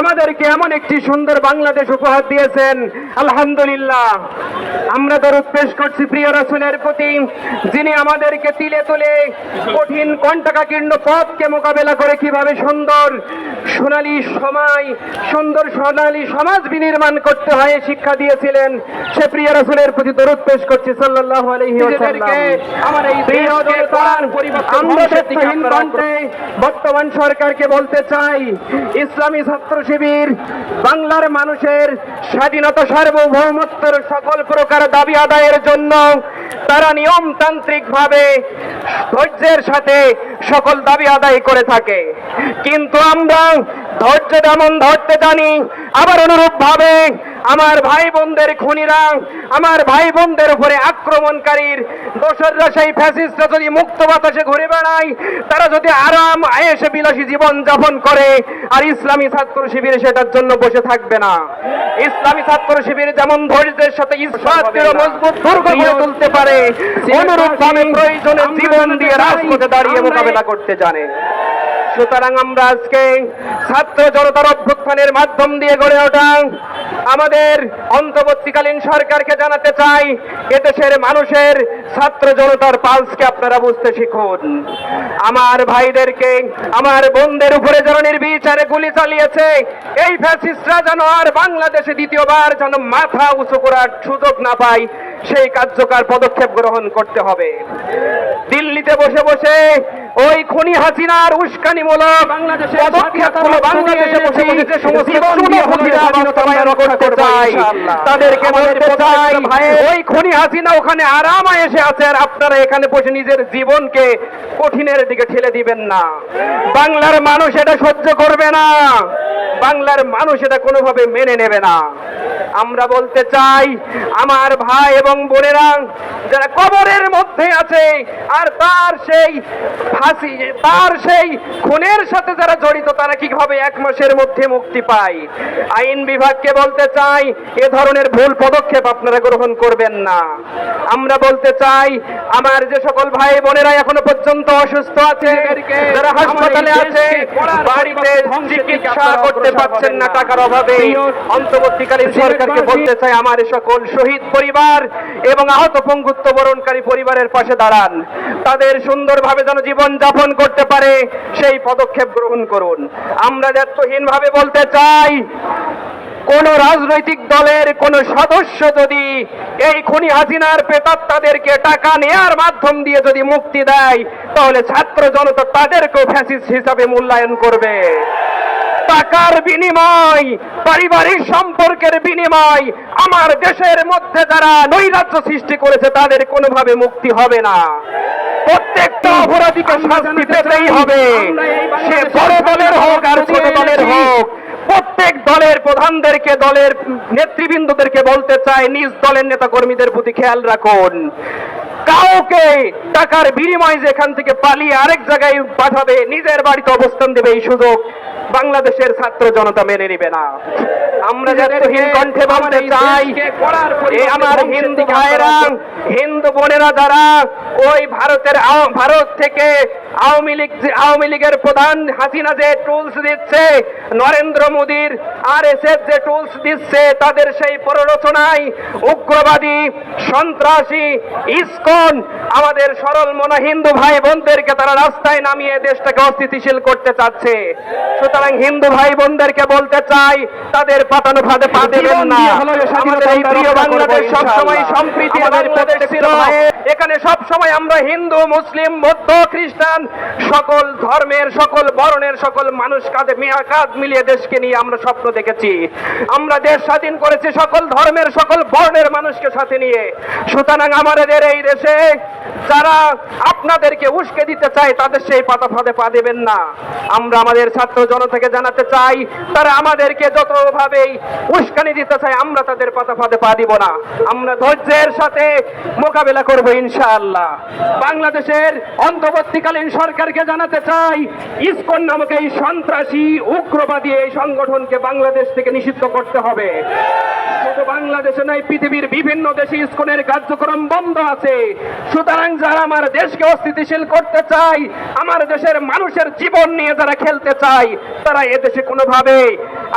আমাদেরকে এমন একটি সুন্দর বাংলাদেশ উপহার দিয়েছেন। আলহামদুলিল্লাহ। আমরা দরুদ পেশ করছি প্রিয় রসুলের প্রতি যিনি আমাদেরকে তিলে তুলে কঠিন কণ্টাকাকীর্ণ পথকে মোকাবেলা করে কীভাবে সুন্দর সোনালী সময় সুন্দর সোনালী সমাজ বিনির্মাণ করতে হয় শিক্ষা দিয়েছিলেন। সে প্রিয় রসুলের প্রতি দরুদ পেশ করছি সাল্লাল্লাহু আলাইহি ওয়াসাল্লাম। আমার এই আমরা বর্তমান সরকারকে বলতে চাই ইসলামী ছাত্র শিবির, বাংলার মানুষের স্বাধীনতা সার্বভৌমত্বের সকল প্রকার দাবি আদায়ের জন্য তারা নিয়মতান্ত্রিকভাবে ধৈর্যের সাথে সকল দাবি আদায় করে থাকে। কিন্তু আমরা ধৈর্য যেমন ধরতে জানি, আবার অনুরূপ ভাবে আমার ভাই বোনদের খুনিরা আমার ভাই বোনদের উপরে আক্রমণকারীর দোসররা সেই ফ্যাসিস্টরা যদি মুক্ত বাতাসে ঘুরে বেড়ায় তারা যদি আরাম আয়েসে বিলাসী জীবন যাপন করে আর ইসলামী ছাত্র শিবির সেটার জন্য বসে থাকবে না। ইসলামী ছাত্র শিবির যেমন ধৈর্যের সাথে ইসলামের মজবুত দুর্গ গড়ে তুলতে পারে অনুরূপ ভাবে প্রয়োজনে জীবন দিয়ে রাজপথে দাঁড়িয়ে মোকাবেলা করতে জানে। সুতরাং আমরা আজকে ছাত্র জনতার অভ্যুত্থানের মাধ্যম দিয়ে গড়ে ওঠা আমাদের অন্তর্বর্তীকালীন সরকারকে জানাতে চাই, এদেশের মানুষের ছাত্র জনতার পালসকে আপনারা বুঝতে শিখুন। আমার ভাইদেরকে, আমার বোনদের উপরে যেন নির্বিচারে গুলি চালিয়েছে, এই ফ্যাসিস্টরা যেন আর বাংলাদেশে দ্বিতীয়বার যেন মাথা উঁচু করার সুযোগ না পায়, সেই কার্যকর পদক্ষেপ গ্রহণ করতে হবে। দিল্লিতে বসে বসে ওই খুনি হাসিনার উস্কানিমূলক পদক্ষেপগুলো বাংলাদেশে বসে বসে যে সমস্ত করতে চায় তাদেরকে বলতে চাই ওই খুনি হাসিনা ওখানে আরাম এসে আছে আর আপনারা এখানে বসে নিজের জীবনকে কঠিনের দিকে ঠেলে দিবেন না। বাংলার মানুষ এটা সহ্য করবে না। বাংলার মানুষ এটা কোনোভাবে মেনে নেবে না। আমরা বলতে চাই আমার ভাই এবং বোনেরা যারা কবরের মধ্যে আছে আর তার সেই ফাঁসি তার সেই খুনের সাথে যারা জড়িত তারা কীভাবে এক মাসের মধ্যে মুক্তি পায়? আইন বিভাগকে বলতে চাই এ ধরনের ভুল পদক্ষেপ আপনারা গ্রহণ করবেন না। আমরা বলতে চাই আমার যে সকল ভাই বোনেরা এখনও পর্যন্ত অসুস্থ আছে যারা হাসপাতালে আছে বাড়িতে চিকিৎসা করতে পারছেন না টাকার অভাবে। অন্তর্বর্তীকালীন সরকারকে বলতে চাই আমার সকল শহীদ পরিবার এবং আহত পঙ্গুত্ব বরণকারী পরিবারের পাশে দাঁড়ান। তাদের সুন্দরভাবে যেন জীবন যাপন করতে পারে সেই পদক্ষেপ গ্রহণ করুন। আমরা দায়িত্বহীন ভাবে বলতে চাই কোন রাজনৈতিক দলের কোন সদস্য যদি এই খুনি হাসিনার পেতার তাদেরকে টাকা নেয়ার মাধ্যম দিয়ে যদি মুক্তি দেয় তাহলে ছাত্র জনতা তাদেরকেও ফ্যাসিস্ট হিসাবে মূল্যায়ন করবে। টাকার বিনিময় পারিবারিক সম্পর্কের বিনিময় আমার দেশের মধ্যে যারা নৈরাজ্য সৃষ্টি করেছে তাদের কোনোভাবে মুক্তি হবে না। প্রত্যেকটা অপরাধীকে শাস্তি পেতেই হবে। সে বড় দলের হোক আর ছোট দলের হোক। প্রত্যেক দলের প্রধানদেরকে দলের নেতৃবৃন্দদেরকে বলতে চাই নিজ দলের নেতা কর্মীদের প্রতি খেয়াল রাখুন। কাউকে টাকার বিনিময় যেখান থেকে পালিয়ে আরেক জায়গায় পাঠাবে নিজের বাড়িতে অবস্থান দেবে এই সুযোগ বাংলাদেশের ছাত্র জনতা মেনে নেবে না। আমরা জাতীয়হীন কণ্ঠে বলতে চাই আমার হিন্দু ভাইয়েরা হিন্দু বোনেরা যারা ওই ভারতের ভারত থেকে আওয়ামী লীগ আওয়ামী লীগের প্রধান হাসিনা যে টুলস দিচ্ছে নরেন্দ্র মোদীর আর এস যে টুলস দিচ্ছে তাদের সেই প্ররোচনায় উগ্রবাদী সন্ত্রাসী ইসকন আমাদের সরল মনা হিন্দু ভাই বোনদেরকে তারা রাস্তায় নামিয়ে দেশটাকে অস্থিতিশীল করতে চাচ্ছে। সুতরাং হিন্দু ভাই বোনদেরকে বলতে চাই তাদের পাতানো ফাঁদে পা দেবেন না। আমাদের এই প্রিয় বাংলাদেশ সবসময় সম্প্রীতি আমাদের ছিল এখানে সব সময় আমরা হিন্দু, মুসলিম, বৌদ্ধ, খ্রিস্টান, সকল ধর্মের, সকল বর্ণের, সকল মানুষ কাঁধে মিয়া কাঁধ মিলিয়ে দেশকে নিয়ে আমরা স্বপ্ন দেখেছি। আমরা দেশ স্বাধীন করেছি সকল ধর্মের, সকল বর্ণের মানুষকে সাথে নিয়ে। সুতরাং আমাদের এই দেশে যারা আপনাদেরকে উস্কে দিতে চায়, তাদের সেই পাতা ফাঁদে পা দেবেন না। আমরা আমাদের ছাত্র জনতাকে জানাতে চাই, তারা আমাদেরকে যতভাবেই উস্কানি দিতে চায়, আমরা তাদের পাতা ফাঁদে পা দিব না। আমরা ধৈর্যের সাথে মোকাবেলা করব ইনশাআল্লাহ। বাংলাদেশের অন্তর্বর্তীকালীন সরকারকে জানাতে চাই, ইসকন নামক এই সন্ত্রাসী উগ্রবাদী এই সংগঠনকে বাংলাদেশ থেকে নিষিদ্ধ করতে হবে। শুধু বাংলাদেশে নয়, পৃথিবীর বিভিন্ন দেশে ইস্কনের কার্যক্রম বন্ধ আছে। সুতরাং যারা আমার দেশকে অস্থিতিশীল করতে চায়, আমার দেশের মানুষের জীবন নিয়ে যারা খেলতে চায়, তারা এদেশে কোনোভাবে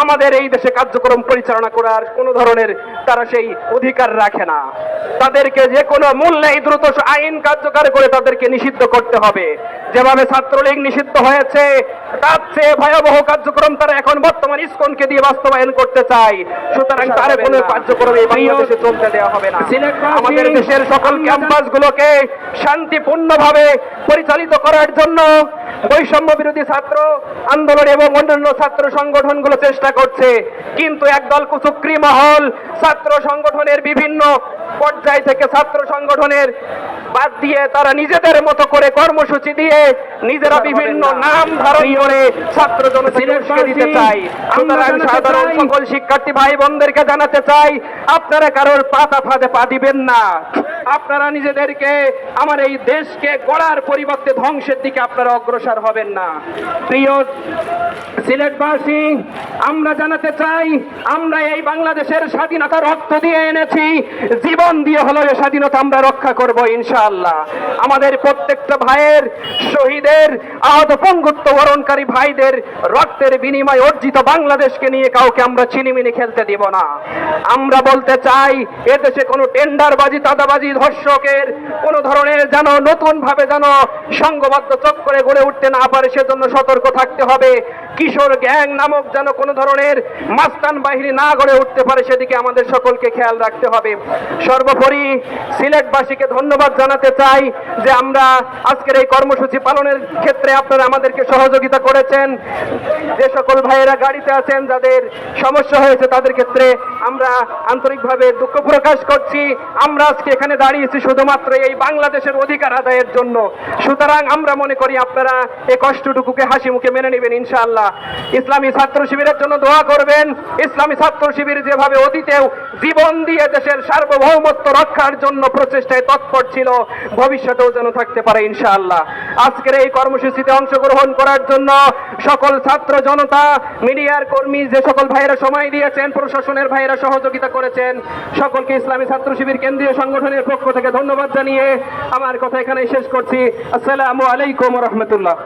আমাদের এই দেশে কার্যক্রম পরিচালনা করার কোনো ধরনের তারা সেই অধিকার রাখে না। তাদেরকে যে কোনো মূল্যে দ্রুত আইন কার্যকর করে তাদেরকে নিষিদ্ধ করতে হবে। যেভাবে ছাত্রলীগ নিষিদ্ধ হয়েছে তার চেয়ে ভয়াবহ কার্যক্রম তারা এখন বর্তমান ইসকনকে দিয়ে বাস্তবায়ন করতে চায়। সুতরাং তার কোনো কার্যক্রম এই বাংলাদেশে চলতে দেওয়া হবে না। আমাদের দেশের সকল ক্যাম্পাসগুলোকে শান্তিপূর্ণভাবে পরিচালিত করার জন্য বৈষম্য বিরোধী ছাত্র আন্দোলন এবং অন্যান্য ছাত্র সংগঠনগুলো চেষ্টা করছে। কিন্তু একদল কুচুক্রি মহল ছাত্র সংগঠনের বিভিন্ন পর্যায় থেকে ছাত্র সংগঠনের বাদ দিয়ে তারা নিজেদের মতো করে কর্মসূচি দিয়ে নিজেরা বিভিন্ন নাম ধারণ করে ছাত্র উস্কে দিতে চাই। সুতরাং সাধারণ সকল শিক্ষার্থী ভাই বোনদেরকে জানাতে চাই আপনারা কারোর পাতা ফাঁদে পা দিবেন না। আপনারা নিজেদেরকে আমার এই দেশকে গড়ার পরিবর্তে ধ্বংসের দিকে আপনারা অগ্রসর হবেন না। প্রিয় সিলেটবাসী, আমরা জানাতে চাই, আমরা এই বাংলাদেশের স্বাধীনতা রক্ত দিয়ে এনেছি, জীবন দিয়ে হলো এই স্বাধীনতা আমরা রক্ষা করব ইনশাআল্লাহ। আমাদের প্রত্যেকটা ভাইয়ের, শহীদের, আহত পঙ্গুত্ব বরণকারী ভাইদের রক্তের বিনিময়ে অর্জিত বাংলাদেশকে নিয়ে কাউকে আমরা চিনিমিনি খেলতে দিব না। আমরা বলতে চাই, এদেশে কোনো টেন্ডারবাজি দাদাবাজি ধর্ষকের কোনো ধরনের যেন নতুন ভাবে যেন সংঘবদ্ধ চক্করে গড়ে উঠতে না পারে, সেজন্য সতর্ক থাকতে হবে। কিশোর গ্যাং নামক যেন কোনো ধরনের মাস্তান বাহিনী না গড়ে উঠতে পারে, সেদিকে আমাদের সকলকে খেয়াল রাখতে হবে। সর্বোপরি সিলেটবাসীকে ধন্যবাদ জানাতে চাই যে আমরা আজকের এই কর্মসূচি পালনের ক্ষেত্রে আপনারা আমাদেরকে সহযোগিতা করেছেন। যে সকল ভাইয়েরা গাড়িতে আছেন, যাদের সমস্যা হয়েছে, তাদের ক্ষেত্রে আমরা আন্তরিকভাবে দুঃখ প্রকাশ করছি। আমরা আজকে এখানে দাঁড়িয়েছি শুধুমাত্র এই বাংলাদেশের অধিকার আদায়ের জন্য। সুতরাং আমরা মনে করি আপনারা এই কষ্টটুকুকে হাসি মুখে মেনে নেবেন ইনশাআল্লাহ। ইসলামী ছাত্র শিবিরের জন্য দোয়া করবেন। ইসলামী ছাত্র শিবির যেভাবে অতীতেও জীবন দিয়ে দেশের সার্বভৌমত্ব রক্ষার জন্য প্রচেষ্টায় তৎপর ছিল, ভবিষ্যতেও যেন থাকতে পারে ইনশাআল্লাহ। আজকের এই কর্মসূচিতে অংশগ্রহণ করার জন্য সকল ছাত্র জনতা, মিডিয়ার কর্মী, যে সকল ভাইয়েরা সময় দিয়েছেন, প্রশাসনের ভাইয়েরা সহযোগিতা করেছেন, সকলকে ইসলামী ছাত্র শিবির কেন্দ্রীয় সংগঠনের পক্ষ থেকে ধন্যবাদ জানিয়ে আমার কথা এখানে শেষ করছি। আসসালামু আলাইকুম রহমতুল্লাহ।